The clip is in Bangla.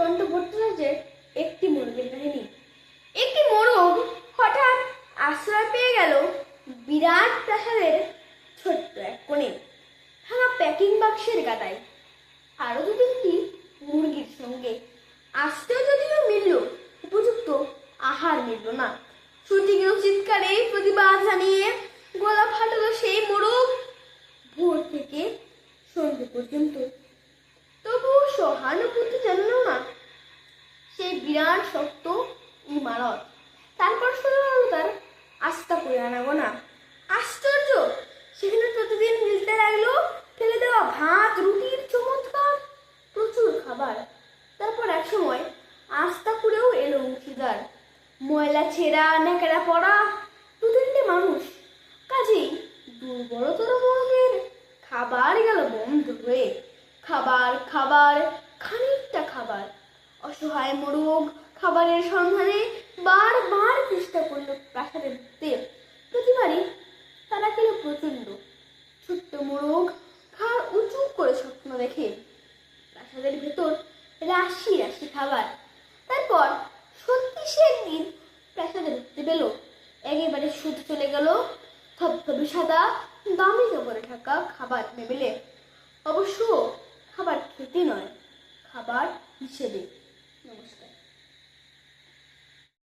সুকান্ত ভট্টাচার্যের একটি মোরগের কাহিনী একটি মোরগ হঠাৎ আশ্রয় পেয়ে গেল বিরাট প্রাসাদের ছোট্ট এক কোণে ভাঙা প্যাকিং বাক্সের গাদায়। আরও দু তিনটি মুরগির সঙ্গে আসতেও যদিও মিলল, উপযুক্ত আহার মিলল না। গেল চিৎকারে প্রতিবাদ জানিয়ে গলা ফাটালো সেই মোরগ ভোর থেকে সন্ধ্যে পর্যন্ত বিরাট শক্ত ইমারত। তারপর শুরু হলো তার আস্থা করে আনাগোনা আশ্চর্য! সেখানে প্রতিদিন মিলতে লাগল ফেলে দেওয়া ভাত, রুটির চমৎকার প্রচুর খাবার। তারপর এক সময় আস্থা করেও এলো অংশীদার ময়লা ছেঁড়া ন্যাকেরা পড়া দু তিনটে মানুষ। কাজেই দুর্বলতর মনের খাবার গেল বন্ধ হয়ে খাবার খাবার, খানিকটা খাবার। অসহায় মোরগ খাবারের সন্ধানে বারবার চেষ্টা করল প্রাসাদে ঢুকতে প্রতিবারই তারা খেল প্রচণ্ড ছোট্ট মোরগ খাওয়ার উঁচু করে স্বপ্ন দেখে। প্রাসাদের ভেতর রাশি রাশি খাবার। তারপর সত্যি সে একদিন প্রাসাদে ঢুকতে পেল। একেবারে সুদ চলে গেল। থপথপে সাদা দামি কাপড়ে ঢাকা খাবার টেবিলে অবশ্য খাবার খেতে নয়, খাবার হিসেবে। নমস্কার।